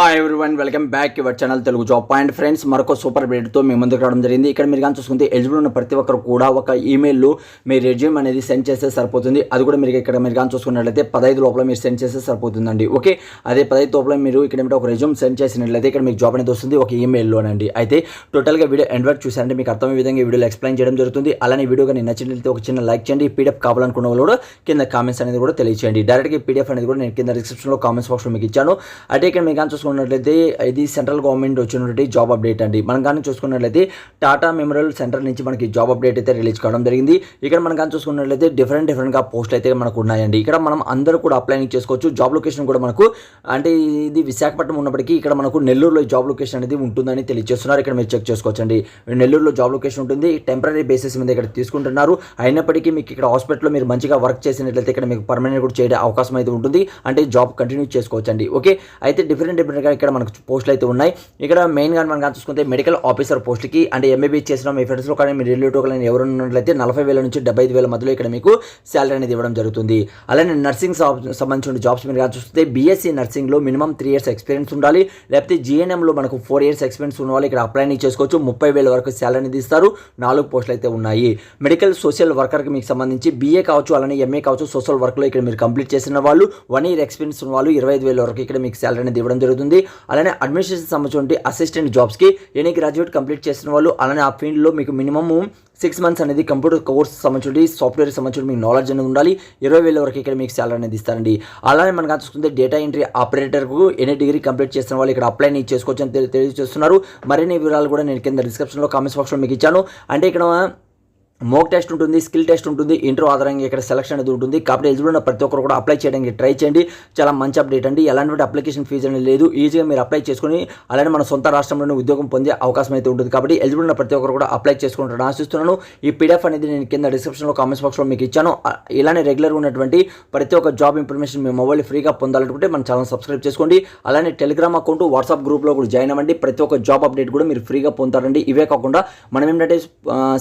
Hi everyone welcome back your channel Telugu job point friends మరొక సూపర్తో మీ ముందుకు రావడం జరిగింది. ఇక్కడ మీరు కానీ చూసుకుంటే ఎలిజిబుల్ ఉన్న ప్రతి ఒక్కరు కూడా ఒక ఈమెయిల్లో మీ రెజ్యూమ్ అనేది సెండ్ చేస్తే సరిపోతుంది. అది కూడా మీరు ఇక్కడ మీరు కానీ చూసుకున్నట్లయితే పదహైదు లోపల మీరు సెండ్ చేస్తే సరిపోతుందండి. ఓకే అదే పదహైదు లోపల మీరు ఇక్కడ ఒక రెజ్యూమ్ సెండ్ చేసినట్లయితే ఇక్కడ మీకు జాబ్ అనేది వస్తుంది. ఒక ఈమెయిల్లోనండి అయితే టోటల్గా వీడియో ఎండ్ వరకు చూసారంటే మీకు అర్థమయ్యే విధంగా వీడియోలో ఎక్స్ప్లెయిన్ చేయడం జరుగుతుంది. అలానే వీడియో కానీ నచ్చినట్లయితే ఒక చిన్న లైక్ చేయండి. పీడిఎఫ్ కావాలనుకున్న వాళ్ళు కూడా కింద కామెంట్స్ అనేది కూడా తెలియచేయండి. డైరెక్ట్గా పీడిఎఫ్ అనేది కూడా నేను కింద డిస్క్రిప్షన్లో కామెంట్స్ బాక్స్లో మీకు ఇచ్చాను. అయితే ఇక్కడ మీరు కానీ చూసుకున్నట్లయితే ఇది సెంట్రల్ గవర్నమెంట్ వచ్చినటువంటి జాబ్ అప్డేట్ అండి. మనం కానీ చూసుకున్నట్లయితే టాటా మెమోరియల్ సెంటర్ నుంచి మనకి జాబ్ అప్డేట్ అయితే రిలీజ్ కావడం జరిగింది. ఇక్కడ మనం కానీ చూసుకున్నట్లయితే డిఫరెంట్ డిఫరెంట్గా పోస్టులు అయితే మనకు ఉన్నాయండి. ఇక్కడ మనం అందరూ కూడా అప్లై చేసుకోవచ్చు. జాబ్ లొకేషన్ కూడా మనకు అంటే ఇది విశాఖపట్నం ఉన్నప్పటికీ ఇక్కడ మనకు నెల్లూరులో జాబ్ లొకేషన్ అనేది ఉంటుందని తెలియజేస్తున్నారు. ఇక్కడ మీరు చెక్ చేసుకోవచ్చండి. నెల్లూరులో జాబ్ లొకేషన్ ఉంటుంది. టెంపరీ బేసిస్ మీద ఇక్కడ తీసుకుంటున్నారు. అయినప్పటికీ మీకు ఇక్కడ హాస్పిటల్లో మీరు మంచిగా వర్క్ చేసినట్లయితే ఇక్కడ మీకు పర్మనెంట్ కూడా చేయడం అవకాశం అయితే ఉంటుంది. అంటే జాబ్ కంటిన్యూ చేసుకోవచ్చండి. ఓకే? అయితే డిఫరెంట్ డిఫరెంట్గా ఇక్కడ మనకు పోస్టులు అయితే ఉన్నాయి. ఇక్కడ మెయిన్గా మనం కానీ చూసుకుంటే మెడికల్ ఆఫీసర్ పోస్ట్కి అంటే ఎంబీబీ చేసిన మీ ఫ్రెండ్స్లో కానీ మీ రిలేటివ్ కానీ ఎవరు ఉన్నట్లయితే నలభై వేల నుంచి డెబ్బై ఐదు వేల మధ్యలో ఇక్కడ మీకు శాలరీ అనేది ఇవ్వడం జరుగుతుంది. అలానే నర్సింగ్ సంబంధించిన జాబ్స్ మీరు కానీ చూస్తే బీఎస్సీ నర్సింగ్లో మినిమం త్రీ ఇయర్స్ ఎక్స్పీరియన్స్ ఉండాలి. లేకపోతే జీఎన్ఎంలో మనకు ఫోర్ ఇయర్స్ ఎక్స్పీరియన్స్ ఉన్న వాళ్ళు ఇక్కడ అప్లై చేసుకోవచ్చు. ముప్పై వేల వరకు శాలరీ అనేది ఇస్తారు. నాలుగు పోస్టులు అయితే ఉన్నాయి. మెడికల్ సోషల్ వర్కర్కి మీకు సంబంధించి బీఏ కావచ్చు అలానే ఎంఏ కావచ్చు సోషల్ వర్క్లో ఇక్కడ మీరు కంప్లీట్ చేసిన వాళ్ళు వన్ ఇయర్ ఎక్స్పీరియన్స్ ఉన్న వాళ్ళు ఇరవై ఐదు వేల వరకు ఇక్కడ మీకు శాలరీ అనేది ఇవ్వడం జరుగుతుంది. అలానే అడ్మినిస్ట్రేషన్ సంబంధించి అసిస్టెంట్ జాబ్స్కి ఎనీ గ్రాడ్యుయేట్ కంప్లీట్ చేసిన వాళ్ళు అలానే ఆ ఫీల్డ్లో మీకు మినిమమ్ సిక్స్ మంత్స్ అనేది కంప్యూటర్ కోర్స్ సంబంధించి సాఫ్ట్వేర్ సంబంధించి మీకు నాలెడ్జ్ అనేది ఉండాలి. ఇరవై వేల వరకు ఇక్కడ మీకు సాలరీ అనేది ఇస్తారండి. అలానే మనకు చూసుకుంటే డేటా ఎంట్రీ ఆపరేటర్కు ఎనీ డిగ్రీ కంప్లీట్ చేసిన వాళ్ళు ఇక్కడ అప్లై చేసుకోవచ్చు అని తెలి- తెలియజేస్తున్నారు. మరిన్ని వివరాలు కూడా నేను కింద డిస్క్రిప్షన్లో కామెంట్స్ బాక్స్లో మీకు ఇచ్చాను. అంటే ఇక్కడ మోక్ టెస్ట్ ఉంటుంది స్కిల్ టెస్ట్ ఉంటుంది ఇంటర్ ఆధారంగా ఇక్కడ సెలక్షన్ అనేది ఉంటుంది. కాబట్టి ఎలిజిబుల్ ఉన్న ప్రతి ఒక్కరు కూడా అప్లై చేయడానికి ట్రై చేయండి. చాలా మంచి అప్డేట్ అండి. ఎలాంటి అప్లికేషన్ ఫీజు అనేది లేదు. ఈజీగా మీరు అప్లై చేసుకుని అలానే మన సొంత రాష్ట్రంలోనే ఉద్యోగం పొందే అవకాశం అయితే ఉంటుంది. కాబట్టి ఎలిజిబుల్ ఉన్న ప్రతి ఒక్కరు కూడా అప్లై చేసుకుంటారని ఆశిస్తున్నాను. ఈ పీడిఎఫ్ అనేది నేను కింద డిస్క్రిప్షన్లో కామెంట్స్ బాక్స్లో మీకు ఇచ్చాను. ఇలానే రెగ్యులర్గా ఉన్నటువంటి ప్రతి ఒక్క జాబ్ ఇన్ఫర్మేషన్ మీ మొబైల్ ఫ్రీగా పొందాలనుకుంటే మన ఛానల్ సబ్స్క్రైబ్ చేసుకోండి. అలానే టెలిగ్రామ్ అకౌంట్ వాట్సాప్ గ్రూప్లో కూడా జాయిన్ అవ్వండి. ప్రతి ఒక్క జాబ్ అప్డేట్ కూడా మీరు ఫ్రీగా పొందుతారండి. ఇవే కాకుండా మనం ఏంటంటే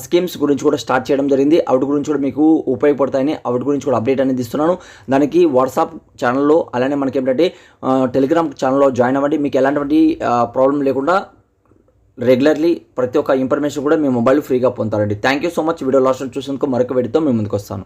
స్కీమ్స్ గురించి కూడా స్టార్ట్ చేయడం జరిగింది. అవుట్ గురించి కూడా మీకు ఉపయోగపడతాయని అవుట్ గురించి కూడా అప్డేట్ అనేది ఇస్తున్నాను. దానికి వాట్సాప్ ఛానల్లో అలానే మనకి ఏంటంటే టెలిగ్రామ్ ఛానల్లో జాయిన్ అవ్వండి. మీకు ఎలాంటి ప్రాబ్లం లేకుండా రెగ్యులర్లీ ప్రతి ఒక్క ఇన్ఫర్మేషన్ కూడా మీ మొబైల్ ఫ్రీగా పొందుతారండి. Thank you so much. Video last చూసినందుకు మరొక వీడియోతో మేము ముందుకు వస్తాను.